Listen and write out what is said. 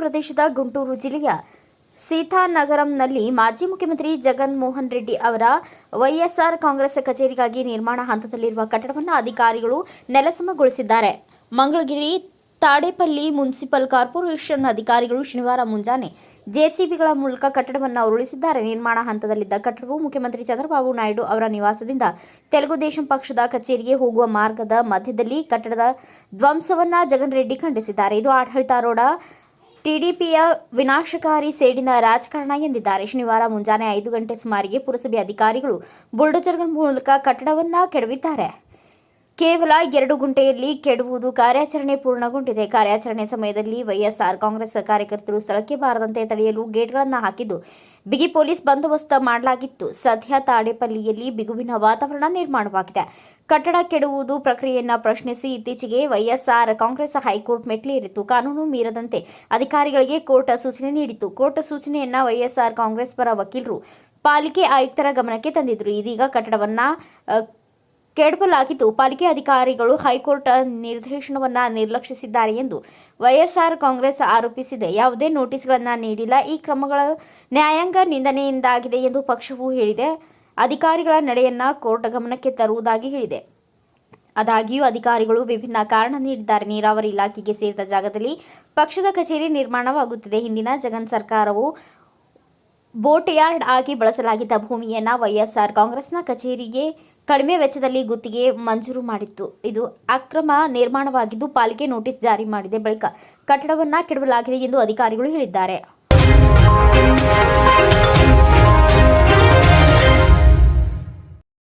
ಪ್ರದೇಶದ ಗುಂಟೂರು ಜಿಲ್ಲೆಯ ಸೀತಾನಗರಂನಲ್ಲಿ ಮಾಜಿ ಮುಖ್ಯಮಂತ್ರಿ ಜಗನ್ ಮೋಹನ್ ರೆಡ್ಡಿ ಅವರ ವೈಎಸ್ಆರ್ ಕಾಂಗ್ರೆಸ್ ಕಚೇರಿಗಾಗಿ ನಿರ್ಮಾಣ ಹಂತದಲ್ಲಿರುವ ಕಟ್ಟಡವನ್ನು ಅಧಿಕಾರಿಗಳು ನೆಲಸಮಗೊಳಿಸಿದ್ದಾರೆ. ಮಂಗಳಗಿರಿ, ತಾಡೇಪಲ್ಲಿ ಮುನ್ಸಿಪಲ್ ಕಾರ್ಪೊರೇಷನ್ ಅಧಿಕಾರಿಗಳು ಶನಿವಾರ ಮುಂಜಾನೆ ಜೆಸಿಬಿಗಳ ಮೂಲಕ ಕಟ್ಟಡವನ್ನು ಉರುಳಿಸಿದ್ದಾರೆ. ನಿರ್ಮಾಣ ಹಂತದಲ್ಲಿದ್ದ ಕಟ್ಟಡವು ಮುಖ್ಯಮಂತ್ರಿ ಚಂದ್ರಬಾಬು ನಾಯ್ಡು ಅವರ ನಿವಾಸದಿಂದ ತೆಲುಗುದೇಶಂ ಪಕ್ಷದ ಕಚೇರಿಗೆ ಹೋಗುವ ಮಾರ್ಗದ ಮಧ್ಯದಲ್ಲಿ ಕಟ್ಟಡದ ಧ್ವಂಸವನ್ನು ಜಗನ್ ರೆಡ್ಡಿ ಖಂಡಿಸಿದ್ದಾರೆ. ಇದು ಆಡಳಿತಾರೂಢ ಟಿಡಿಪಿಯ ವಿನಾಶಕಾರಿ ಸೇಡಿನ ರಾಜಕಾರಣ ಎಂದಿದ್ದಾರೆ. ಶನಿವಾರ ಮುಂಜಾನೆ ಐದು ಗಂಟೆ ಸುಮಾರಿಗೆ ಪುರಸಭೆ ಅಧಿಕಾರಿಗಳು ಬುಲ್ಡೋಜರ್ಗಳ ಮೂಲಕ ಕಟ್ಟಡವನ್ನ ಕೆಡವಿದ್ದಾರೆ. ಕೇವಲ ಎರಡು ಗುಂಟೆಯಲ್ಲಿ ಕೆಡುವುದು ಕಾರ್ಯಾಚರಣೆ ಪೂರ್ಣಗೊಂಡಿದೆ. ಕಾರ್ಯಾಚರಣೆ ಸಮಯದಲ್ಲಿ ವೈಎಸ್ಆರ್ ಕಾಂಗ್ರೆಸ್ ಕಾರ್ಯಕರ್ತರು ಸ್ಥಳಕ್ಕೆ ಬಾರದಂತೆ ತಡೆಯಲು ಗೇಟ್ಗಳನ್ನು ಹಾಕಿದ್ದು, ಬಿಗಿ ಪೊಲೀಸ್ ಬಂದೋಬಸ್ತ್ ಮಾಡಲಾಗಿತ್ತು. ಸದ್ಯ ತಾಡೇಪಲ್ಲಿಯಲ್ಲಿ ಬಿಗುವಿನ ವಾತಾವರಣ ನಿರ್ಮಾಣವಾಗಿದೆ. ಕಟ್ಟಡ ಕೆಡುವುದು ಪ್ರಕ್ರಿಯೆಯನ್ನು ಪ್ರಶ್ನಿಸಿ ಇತ್ತೀಚೆಗೆ ವೈಎಸ್ಆರ್ ಕಾಂಗ್ರೆಸ್ ಹೈಕೋರ್ಟ್ ಮೆಟ್ಲೇರಿತ್ತು ಕಾನೂನು ಮೀರದಂತೆ ಅಧಿಕಾರಿಗಳಿಗೆ ಕೋರ್ಟ್ ಸೂಚನೆ ನೀಡಿತ್ತು. ಕೋರ್ಟ್ ಸೂಚನೆಯನ್ನ ವೈಎಸ್ಆರ್ ಕಾಂಗ್ರೆಸ್ ಪರ ವಕೀಲರು ಪಾಲಿಕೆ ಆಯುಕ್ತರ ಗಮನಕ್ಕೆ ತಂದಿದ್ರು. ಇದೀಗ ಕಟ್ಟಡವನ್ನ ಕೆಡವಲಾಗಿದ್ದು ಪಾಲಿಕೆ ಅಧಿಕಾರಿಗಳು ಹೈಕೋರ್ಟ್ ನಿರ್ದೇಶನವನ್ನು ನಿರ್ಲಕ್ಷಿಸಿದ್ದಾರೆ ಎಂದು ವೈಎಸ್ಆರ್ ಕಾಂಗ್ರೆಸ್ ಆರೋಪಿಸಿದೆ. ಯಾವುದೇ ನೋಟಿಸ್ಗಳನ್ನು ನೀಡಿಲ್ಲ. ಈ ಕ್ರಮಗಳ ನ್ಯಾಯಾಂಗ ನಿಂದನೆಯಿಂದಾಗಿದೆ ಎಂದು ಪಕ್ಷವು ಹೇಳಿದೆ. ಅಧಿಕಾರಿಗಳ ನಡೆಯನ್ನ ಕೋರ್ಟ್ ಗಮನಕ್ಕೆ ತರುವುದಾಗಿ ಹೇಳಿದೆ. ಆದಾಗ್ಯೂ ಅಧಿಕಾರಿಗಳು ವಿಭಿನ್ನ ಕಾರಣ ನೀಡಿದ್ದಾರೆ. ನೀರಾವರಿ ಇಲಾಖೆಗೆ ಸೇರಿದ ಜಾಗದಲ್ಲಿ ಪಕ್ಷದ ಕಚೇರಿ ನಿರ್ಮಾಣವಾಗುತ್ತಿದೆ. ಹಿಂದಿನ ಜಗನ್ ಸರ್ಕಾರವು ಬೋಟ್ ಯಾರ್ಡ್ ಆಗಿ ಬಳಸಲಾಗಿದ್ದ ಭೂಮಿಯನ್ನು ವೈಎಸ್ಆರ್ ಕಾಂಗ್ರೆಸ್ನ ಕಚೇರಿಗೆ ಕಡಿಮೆ ವೆಚ್ಚದಲ್ಲಿ ಗುತ್ತಿಗೆ ಮಂಜೂರು ಮಾಡಿತ್ತು. ಇದು ಅಕ್ರಮ ನಿರ್ಮಾಣವಾಗಿದ್ದು ಪಾಲಿಕೆ ನೋಟಿಸ್ ಜಾರಿ ಮಾಡಿದೆ. ಬಳಿಕ ಕಟ್ಟಡವನ್ನು ಕೆಡವಲಾಗಿದೆ ಎಂದು ಅಧಿಕಾರಿಗಳು ಹೇಳಿದ್ದಾರೆ.